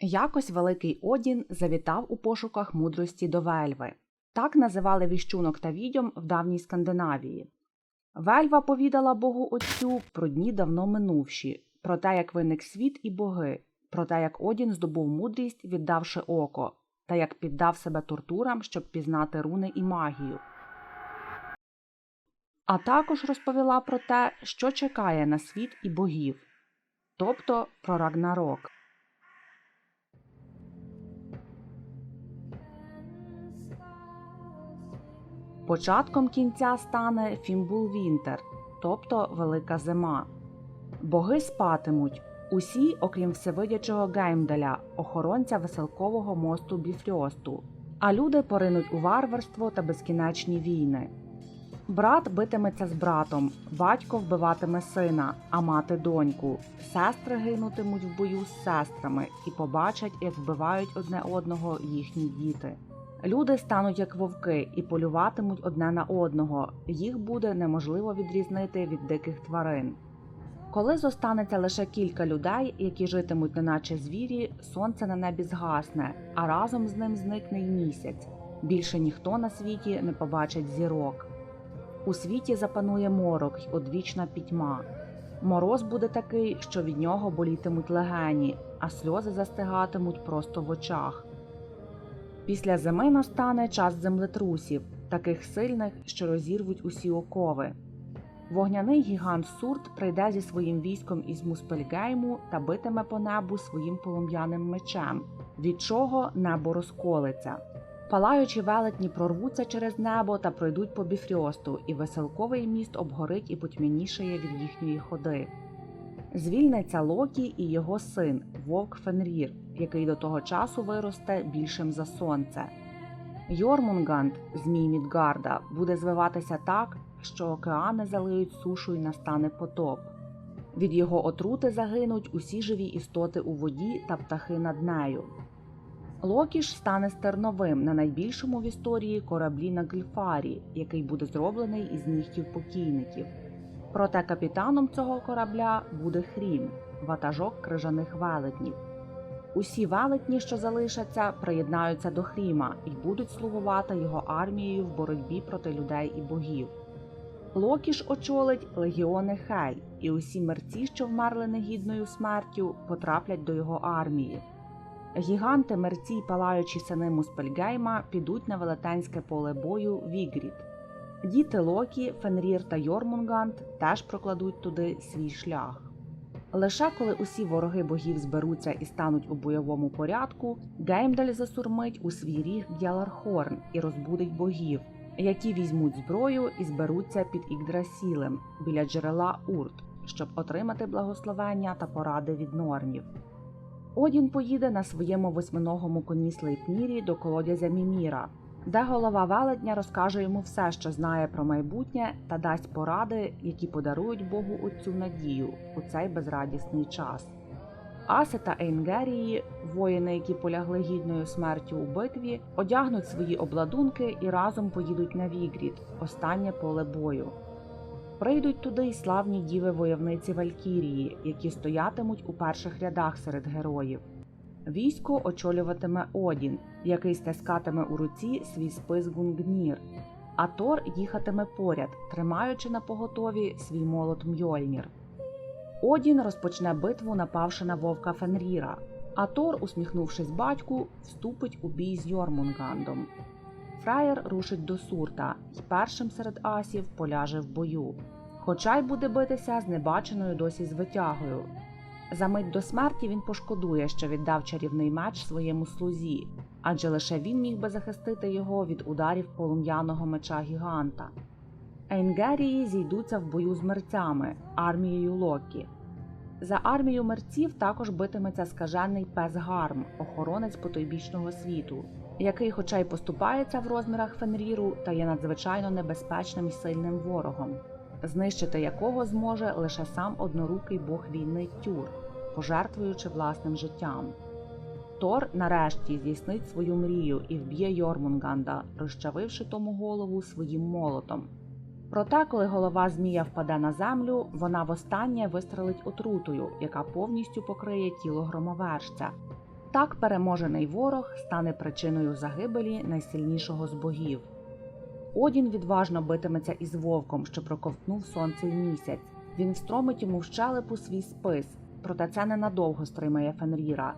Якось великий Одін завітав у пошуках мудрості до Вельви. Так називали віщунок та відьом в давній Скандинавії. Вельва повідала Богу Отцю про дні давно минувші, про те, як виник світ і боги, про те, як Одін здобув мудрість, віддавши око, та як піддав себе тортурам, щоб пізнати руни і магію. А також розповіла про те, що чекає на світ і богів, тобто про Рагнарок. Початком кінця стане Фімбулвінтер, тобто Велика Зима. Боги спатимуть усі, окрім всевидячого Геймдаля, охоронця веселкового мосту Біфрьосту, а люди поринуть у варварство та безкінечні війни. Брат битиметься з братом, батько вбиватиме сина, а мати доньку. Сестри гинутимуть в бою з сестрами і побачать, як вбивають одне одного їхні діти. Люди стануть як вовки і полюватимуть одне на одного. Їх буде неможливо відрізнити від диких тварин. Коли зостанеться лише кілька людей, які житимуть неначе звірі, сонце на небі згасне, а разом з ним зникне й місяць. Більше ніхто на світі не побачить зірок. У світі запанує морок й одвічна пітьма. Мороз буде такий, що від нього болітимуть легені, а сльози застигатимуть просто в очах. Після зими настане час землетрусів, таких сильних, що розірвуть усі окови. Вогняний гігант Сурт прийде зі своїм військом із Муспельгейму та битиме по небу своїм полум'яним мечем, від чого небо розколиться. Палаючі велетні прорвуться через небо та пройдуть по біфрьосту, і веселковий міст обгорить і потьмянішає від їхньої ходи. Звільниться Локі і його син, вовк Фенрір, який до того часу виросте більшим за сонце. Йормунганд, змій Мідгарда, буде звиватися так, що океани залиють сушу і настане потоп. Від його отрути загинуть усі живі істоти у воді та птахи над нею. Локі ж стане стерновим на найбільшому в історії кораблі на Гліфарі, який буде зроблений із нігтів покійників. Проте капітаном цього корабля буде Хрім, ватажок крижаних велетнів. Усі велетні, що залишаться, приєднаються до Хріма і будуть слугувати його армією в боротьбі проти людей і богів. Локі ж очолить легіони Хель, і усі мерці, що вмерли негідною смертю, потраплять до його армії. Гіганти, мерці й палаючі сини Муспельгейма підуть на велетенське поле бою Вігрід. Діти Локі, Фенрір та Йормунганд теж прокладуть туди свій шлях. Лише коли усі вороги богів зберуться і стануть у бойовому порядку, Геймдаль засурмить у свій ріг Гялархорн і розбудить богів, які візьмуть зброю і зберуться під Ігдрасілем біля джерела Урт, щоб отримати благословення та поради від нормів. Одін поїде на своєму восьминогому коні Слейпнірі до колодязя Міміра, де голова велетня розкаже йому все, що знає про майбутнє, та дасть поради, які подарують Богу отцю надію у цей безрадісний час. Аси та Ейнгерії, воїни, які полягли гідною смертю у битві, одягнуть свої обладунки і разом поїдуть на Вігрід, останнє поле бою. Прийдуть туди й славні діви войовниці Валькірії, які стоятимуть у перших рядах серед героїв. Військо очолюватиме Одін, який стискатиме у руці свій спис Гунгнір, а Тор їхатиме поряд, тримаючи на поготові свій молот Мьольнір. Одін розпочне битву, напавши на вовка Фенріра, а Тор, усміхнувшись батьку, вступить у бій з Йормунгандом. Фраєр рушить до Сурта і першим серед асів поляже в бою, хоча й буде битися з небаченою досі звитягою. За мить до смерті він пошкодує, що віддав чарівний меч своєму слузі, адже лише він міг би захистити його від ударів полум'яного меча гіганта. Ейнгерії зійдуться в бою з мерцями, армією Локі. За армію мерців також битиметься скажений пес Гарм, охоронець потойбічного світу, який, хоча й поступається в розмірах Фенріру, та є надзвичайно небезпечним і сильним ворогом, знищити якого зможе лише сам однорукий бог війни Тюр, пожертвуючи власним життям. Тор нарешті здійснить свою мрію і вб'є Йормунганда, розчавивши тому голову своїм молотом. Проте, коли голова Змія впаде на землю, вона востаннє вистрелить отрутою, яка повністю покриє тіло громоверця. Так переможений ворог стане причиною загибелі найсильнішого з богів. Одін відважно битиметься із вовком, що проковтнув сонце й місяць. Він встромить йому в щелепу свій спис, проте це ненадовго стримає Фенріра.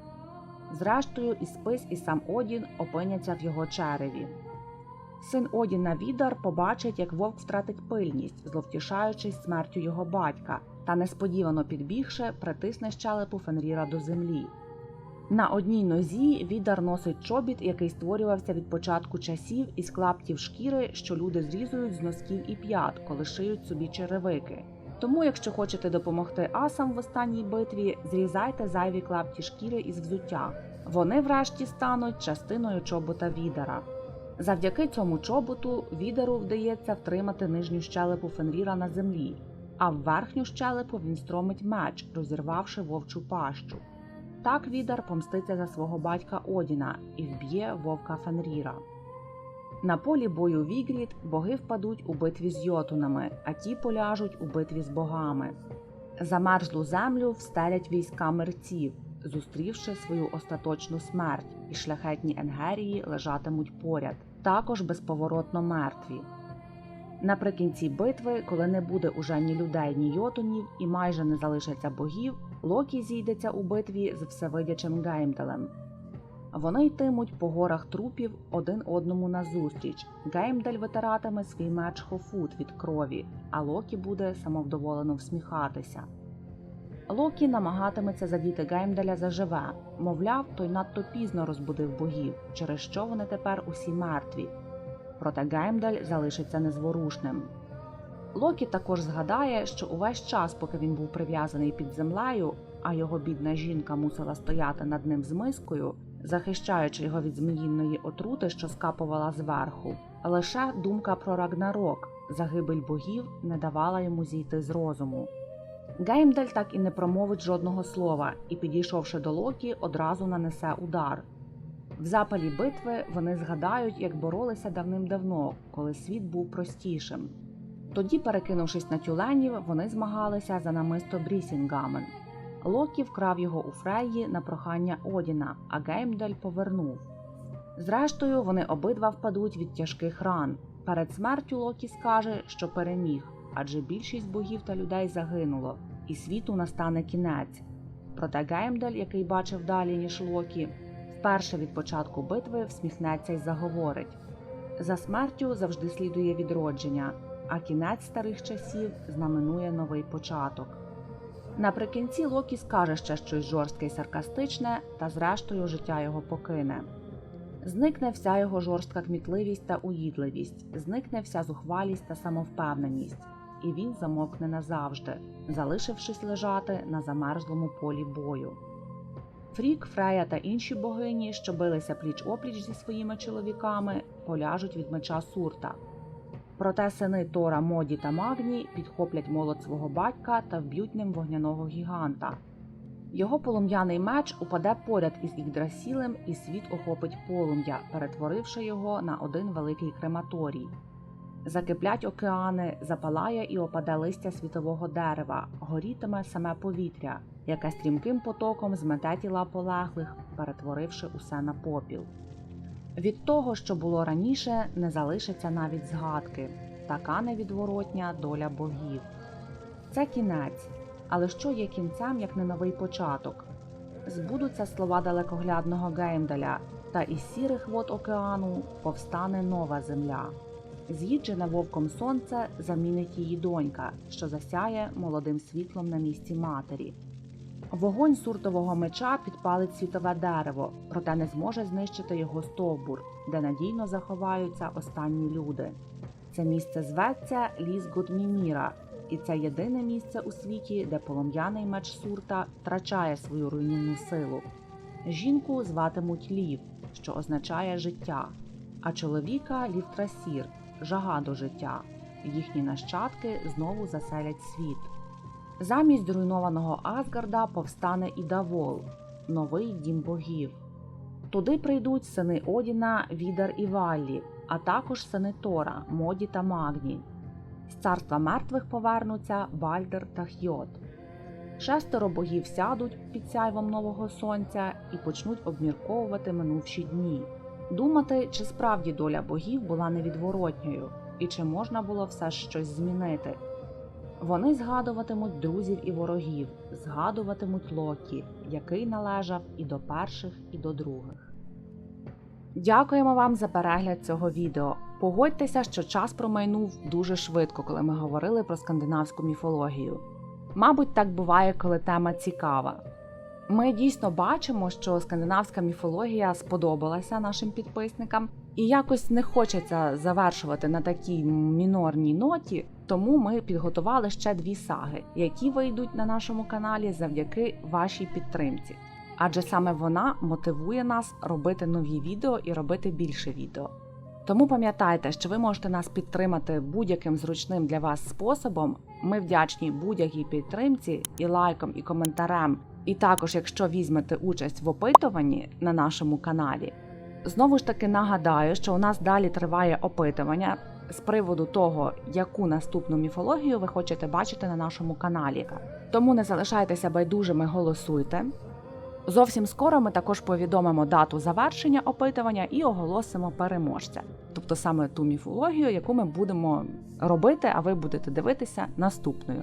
Зрештою, і спис, і сам Одін опиняться в його череві. Син Одіна Відар побачить, як вовк втратить пильність, зловтішаючись смертю його батька, та несподівано підбігши, притисне щелепу Фенріра до землі. На одній нозі Відар носить чобіт, який створювався від початку часів із клаптів шкіри, що люди зрізують з носків і п'ят, коли шиють собі черевики. Тому, якщо хочете допомогти асам в останній битві, зрізайте зайві клапті шкіри із взуття. Вони врешті стануть частиною чобота Відара. Завдяки цьому чоботу Відару вдається втримати нижню щелепу Фенріра на землі, а в верхню щелепу він стромить меч, розірвавши вовчу пащу. Так Відар помститься за свого батька Одіна і вб'є вовка Фенріра. На полі бою Вігрід боги впадуть у битві з йотунами, а ті поляжуть у битві з богами. Замерзлу землю встелять війська мерців, зустрівши свою остаточну смерть, і шляхетні енгерії лежатимуть поряд, також безповоротно мертві. Наприкінці битви, коли не буде уже ні людей, ні йотунів, і майже не залишиться богів, Локі зійдеться у битві з всевидячим Геймдалем. Вони йтимуть по горах трупів один одному назустріч. Геймдаль витиратиме свій меч Хофут від крові, а Локі буде самовдоволено всміхатися. Локі намагатиметься задіти Геймдаля заживе, мовляв, той надто пізно розбудив богів, через що вони тепер усі мертві. Проте Геймдаль залишиться незворушним. Локі також згадає, що увесь час, поки він був прив'язаний під землею, а його бідна жінка мусила стояти над ним з мискою, захищаючи його від зміїної отрути, що скапувала зверху, лише думка про Рагнарок, загибель богів, не давала йому зійти з розуму. Геймдаль так і не промовить жодного слова, і, підійшовши до Локі, одразу нанесе удар. В запалі битви вони згадають, як боролися давним-давно, коли світ був простішим. Тоді, перекинувшись на тюленів, вони змагалися за намисто Брісінгамен. Локі вкрав його у Фрейї на прохання Одіна, а Геймдаль повернув. Зрештою, вони обидва впадуть від тяжких ран. Перед смертю Локі скаже, що переміг, адже більшість богів та людей загинуло, і світу настане кінець. Проте Геймдаль, який бачив далі, ніж Локі, вперше від початку битви всміхнеться й заговорить. За смертю завжди слідує відродження, а кінець старих часів знаменує новий початок. Наприкінці Локі скаже ще щось жорстке й саркастичне, та зрештою життя його покине. Зникне вся його жорстка кмітливість та уїдливість, зникне вся зухвалість та самовпевненість, і він замовкне назавжди, залишившись лежати на замерзлому полі бою. Фрік, Фрея та інші богині, що билися пліч опліч зі своїми чоловіками, поляжуть від меча Сурта. Проте сини Тора, Моді та Магні підхоплять молот свого батька та вб'ють ним вогняного гіганта. Його полум'яний меч упаде поряд із Ігдрасілем, і світ охопить полум'я, перетворивши його на один великий крематорій. Закиплять океани, запалає і опаде листя світового дерева, горітиме саме повітря, яке стрімким потоком змете тіла полеглих, перетворивши усе на попіл. Від того, що було раніше, не залишиться навіть згадки така невідворотня доля богів. Це кінець, але що є кінцем, як не новий початок? Збудуться слова далекоглядного Геймдаля, та із сірих вод океану повстане нова земля. З'їджене вовком сонце замінить її донька, що засяє молодим світлом на місці матері. Вогонь суртового меча підпалить світове дерево, проте не зможе знищити його стовбур, де надійно заховаються останні люди. Це місце зветься ліс Гудміміра, і це єдине місце у світі, де полум'яний меч сурта втрачає свою руйнівну силу. Жінку зватимуть Лів, що означає життя, а чоловіка Лівтрасір жага до життя. Їхні нащадки знову заселять світ. Замість зруйнованого Асгарда повстане і Давол, новий дім богів. Туди прийдуть сини Одіна, Відар і Валлі, а також сини Тора, Моді та Магні. З царства мертвих повернуться Бальдер та Хйот. Шестеро богів сядуть під сяйвом нового сонця і почнуть обмірковувати минувші дні, думати, чи справді доля богів була невідворотньою, і чи можна було все щось змінити. Вони згадуватимуть друзів і ворогів, згадуватимуть Локі, який належав і до перших, і до других. Дякуємо вам за перегляд цього відео. Погодьтеся, що час промайнув дуже швидко, коли ми говорили про скандинавську міфологію. Мабуть, так буває, коли тема цікава. Ми дійсно бачимо, що скандинавська міфологія сподобалася нашим підписникам, і якось не хочеться завершувати на такій мінорній ноті. Тому ми підготували ще дві саги, які вийдуть на нашому каналі завдяки вашій підтримці. Адже саме вона мотивує нас робити нові відео і робити більше відео. Тому пам'ятайте, що ви можете нас підтримати будь-яким зручним для вас способом. Ми вдячні будь-якій підтримці і лайком, і коментарем. І також, якщо візьмете участь в опитуванні на нашому каналі. Знову ж таки нагадаю, що у нас далі триває опитування з приводу того, яку наступну міфологію ви хочете бачити на нашому каналі. Тому не залишайтеся байдужими, голосуйте. Зовсім скоро ми також повідомимо дату завершення опитування і оголосимо переможця, тобто саме ту міфологію, яку ми будемо робити, а ви будете дивитися наступною.